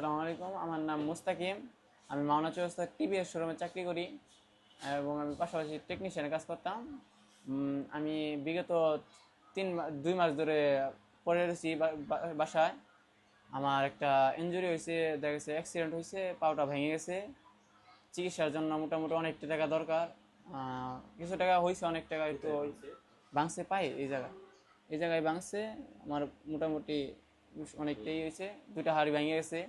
আসসালামু আলাইকুম। আমার নাম মুস্তাকিম। আমি মাওনা চৌরাস্তা টিভিএস শোরুমে চাকরি করি এবং আমি পাশাপাশি টেকনিশিয়ানের কাজ করতাম। আমি বিগত তিন দুই মাস ধরে পড়ে রয়েছি বাসায়। আমার একটা ইঞ্জুরি হয়েছে দেখা গেছে অ্যাক্সিডেন্ট হয়েছে পাওটা ভেঙে গেছে। চিকিৎসার জন্য মোটামুটি অনেকটা টাকা দরকার। কিছু টাকা হয়েছে অনেক টাকা একটু বাংসে পাই এই জায়গায়। এই জায়গায় বাংসে আমার মোটামুটি অনেকটাই হয়েছে দুটা হাড়ি ভেঙে গেছে।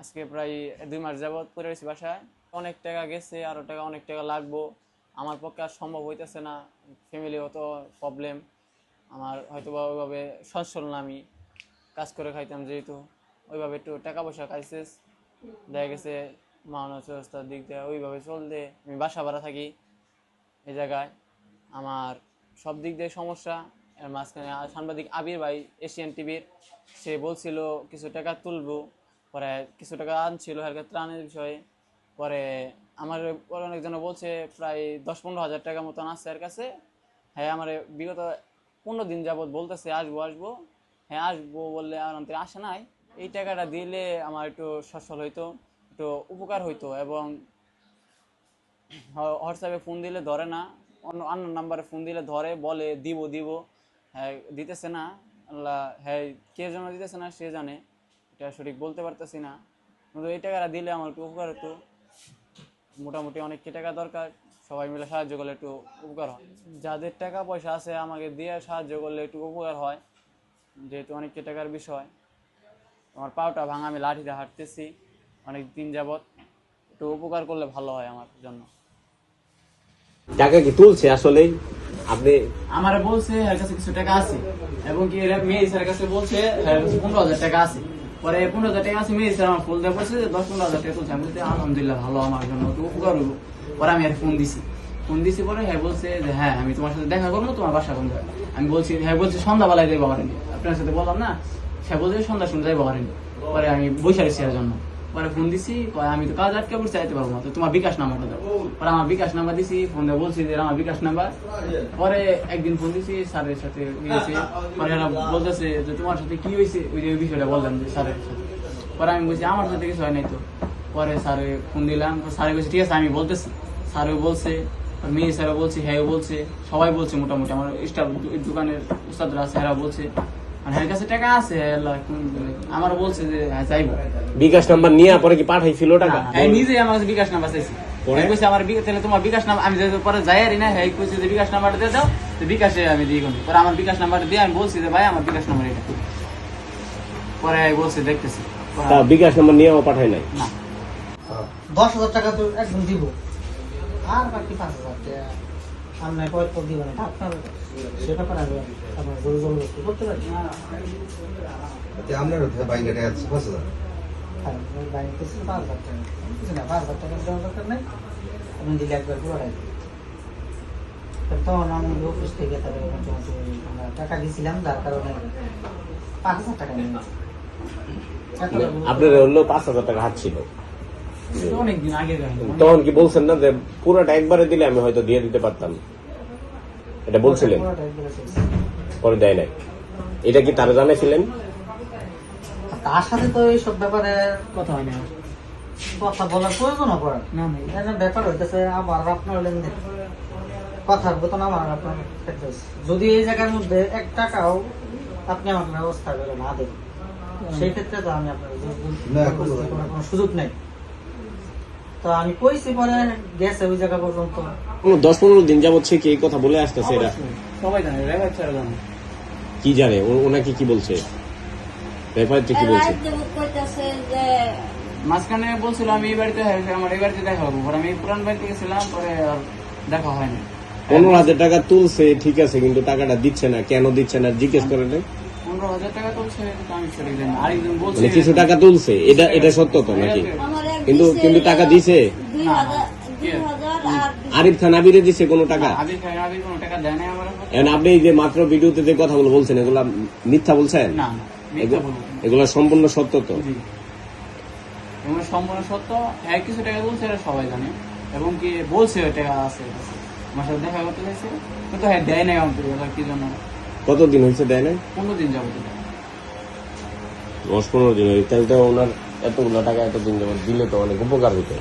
আজকে প্রায় দুই মাস যাবৎ পরে রয়েছি বাসায়। অনেক টাকা গেছে আরও টাকা, অনেক টাকা লাগবো। আমার পক্ষে আর সম্ভব হইতেছে না। ফ্যামিলি ফ্যামিলিগত প্রবলেম আমার হয়তো বা ওইভাবে সচ্ছল না আমি। কাজ করে খাইতাম যেহেতু। ওইভাবে একটু টাকা পয়সা ক্রাইসিস দেখা গেছে মানুষ ব্যবস্থার দিক দিয়ে ওইভাবে চলতে। আমি বাসা ভাড়া থাকি এই জায়গায়। আমার সব দিক দিয়ে সমস্যা। এর মাঝখানে সাংবাদিক আবির ভাই এশিয়ান টিভির সে বলছিল, কিছু টাকা তুলবো। পরে কিছু টাকা আনছিল এর ত্রাণের বিষয়ে। পরে আমার পরে অনেকজনে বলছে, প্রায় দশ পনেরো হাজার টাকা মতন আছে এর কাছে। হ্যাঁ আমার বিগত পনেরো দিন যাবৎ বলতেছে, আসব আসব। হ্যাঁ আসব বললে আর আমাদের আসে নাই। এই টাকাটা দিলে আমার একটু সচ্ছল হইতো, একটু উপকার হইতো এবং হোয়াটসঅ্যাপে ফোন দিলে ধরে না, অন্য অন্য নাম্বারে ফোন দিলে ধরে, বলে, দিব দিব। হ্যাঁ দিতেছে না। আল্লাহ হ্যাঁ কে জন্য দিতেছে না, সে জানে। এটা সঠিক বলতে পারতেছি না। কিন্তু এই টাকাটা দিলে আমার একটু উপকার হতো। মোটামুটি অনেক কি টাকা দরকার সবাই মিলে সাহায্য করলে একটু উপকার হয়। যাদের টাকা পয়সা আছে আমাকে দিয়ে সাহায্য করলে একটু উপকার হয়। যেহেতু অনেক কি টাকার বিষয় আমার পাওটা ভাঙা আমি লাঠিতে হাঁটতেছি অনেক দিন যাবৎ। একটু উপকার করলে ভালো হয় আমার জন্য। টাকা কি তুলছে আসলে? আপনি আমার বলছে এর কাছে কিছু টাকা আছে। এবং কি এরা মেয়ে স্যার কাছে বলছে পনেরো হাজার টাকা আছে। পরে পনেরো হাজার টাকা আছে মেয়েছে আমার ফোন দেওয়া পড়ছে দশ পনেরো হাজার টাকা তুলছে। আমি বলছি, আলহামদুলিল্লাহ, ভালো, আমার জন্য তো উপকার হলো। পরে আমি আর ফোন দিছি। ফোন দিছি পরে হ্যাঁ বলছে যে হ্যাঁ আমি তোমার সাথে দেখা করব, তোমার বাসা কোন? আমি বলছি হ্যাঁ বলছে সন্ধ্যাবেলায় যাই বাবার আপনার সাথে বললাম না, সে বলছে সন্ধ্যা সন্ধ্যায় বাবার পরে আমি রয়েছি জন্য। পরে ফোন দিছি আমি তো কাজ আটকে পড়ছি, আইতে পারব না। তো তোমার বিকাশ নাম্বারটা দাও। পরে আমার বিকাশ নাম্বার দিছি ফোন দিয়ে বলছি যে আমার বিকাশ নাম্বার। পরে একদিন ফোন দিছি, স্যারের সাথে গিয়েছি। পরে এরা বলতেছে যে তোমার সাথে কি হয়েছে? ওই যে বিষয়টা বললাম যে স্যারের সাথে। পরে আমি বলছি, আমার সাথে কিছু হয় নাই তো। পরে স্যারে ফোন দিলাম। স্যারে বলছে, ঠিক আছে, আমি বলতেছি। স্যারও বলছে মেয়ে স্যারও বলছে হ্যাঁ বলছে। সবাই বলছে মোটামুটি। আমার স্টাফ দোকানের উস্তাদরা এরা বলছে। আর হ্যাঁ কাছে টাকা আছে আমার বলছে যে হ্যাঁ যাইবো। বিকাশ নাম্বার নিয়ে পরে কি পাঠাইছিল টাকা? হ্যাঁ নিজে আমার কাছে বিকাশ নাম্বার চাইছি। পরে? পরে কইছে আমার তাহলে তোমার বিকাশ নাম্বার আমি যেহেতু পরে যাই আর না হ্যাঁ কইছে যে বিকাশ নাম্বারটা দিয়ে দাও তো বিকাশে আমি দিয়ে কোন পরে আমার বিকাশ নাম্বারটা দিয়ে আমি বলছি যে ভাই আমার বিকাশ নাম্বার এটা। পরে বলছে দেখতেছি। তা বিকাশ নাম্বার নিয়েও পাঠায় নাই? না। দশ হাজার টাকা তো একদম দিব। আর বাকি পাঁচ হাজার সামনে পর দিব না আপনার সেটা করে আমি আপনার গরু জবরদস্তি করতে পারি তে আপনার বাইকটা আছে পাঁচ হাজার হ্যাঁ বাড়িতে ছিল পাঁচ হাজার টাকা কিছু না পাঁচ হাজার টাকা দেওয়ার দরকার নেই আপনি দিলে একবার পুরো হয় তখন আমি অফিস থেকে তাদের মোটামুটি আমরা টাকা দিয়েছিলাম যার কারণে পাঁচ হাজার টাকা নিয়ে নিয়েছি। এত টাকা- আপনার হলো পাঁচ হাজার টাকা হাত ছিল এটা অনেক দিন আগে কাহিনী তখন কি বলছেন না যে পুরোটা একবারে দিলে আমি হয়তো দিয়ে দিতে পারতাম এটা বলছিলেন। পরে দেয় নাই। এটা কি তারা জানাইছিলেন? তার সাথে তো এইসব ব্যাপারে কথা হয়নি আমার। কথা বলার প্রয়োজনও পড়ে না না ব্যাপার হইতেছে আমার আপনার লেনদেন। কথার বেতন আমার আপনার যদি এই জায়গার মধ্যে এক টাকাও আপনি আমাকে ব্যবস্থা করে না দেন সেই ক্ষেত্রে তো আমি আপনার সুযোগ নেই। তো আমি কইছি পরে গেছে ওই জায়গা পর্যন্ত। কোনো দশ পনেরো দিন যাবত সে কি এই কথা বলে আসতেছে এরা? সবাই জানে রেবাই ছাড়া জানে কি জানে? ও- ওনাকে কি বলছে? ব্যাপারটা কি বলছে? মাঝখানে বলছিল আমি এই বাড়িতে আমার এই বাড়িতে দেখা হব। পরে আমি পুরান বাড়িতে গেছিলাম পরে আর দেখা হয়নি। পনেরো হাজার টাকা তুলছে ঠিক আছে কিন্তু টাকাটা দিচ্ছে না। কেন দিচ্ছে না? জিজ্ঞেস করে নাই? পনেরো হাজার টাকা তুলছে এটা আমি সঠিক জানি না। আরেকজন বলছে মানে কিছু টাকা তুলছে? এটা এটা সত্য তো নাকি? আমার কিন্তু কিন্তু টাকা দিছে? আরিফ খান আবিরে দিছে কোনো টাকা? এখন আপনি যে মাত্র ভিডিওতে যে কথাগুলো বলছেন এগুলা মিথ্যা বলছেন। এগুলো সম্পূর্ণ সত্য তো? সম্পূর্ণ সত্য। হ্যাঁ কিছু টাকা বলছে এটা সবাই জানে। এবং কি বলছে টাকা আছে। আমার সাথে দেখা করতে চাইছে। কিন্তু হ্যাঁ দেয় নাই আমাকে এবার কি জন্য? কতদিন হয়েছে দেয় নাই? পনেরো দিন যাব দশ পনেরো দিন তাহলে তো ওনার এতগুলো টাকা এতদিন যেমন দিলে তো অনেক উপকার হতো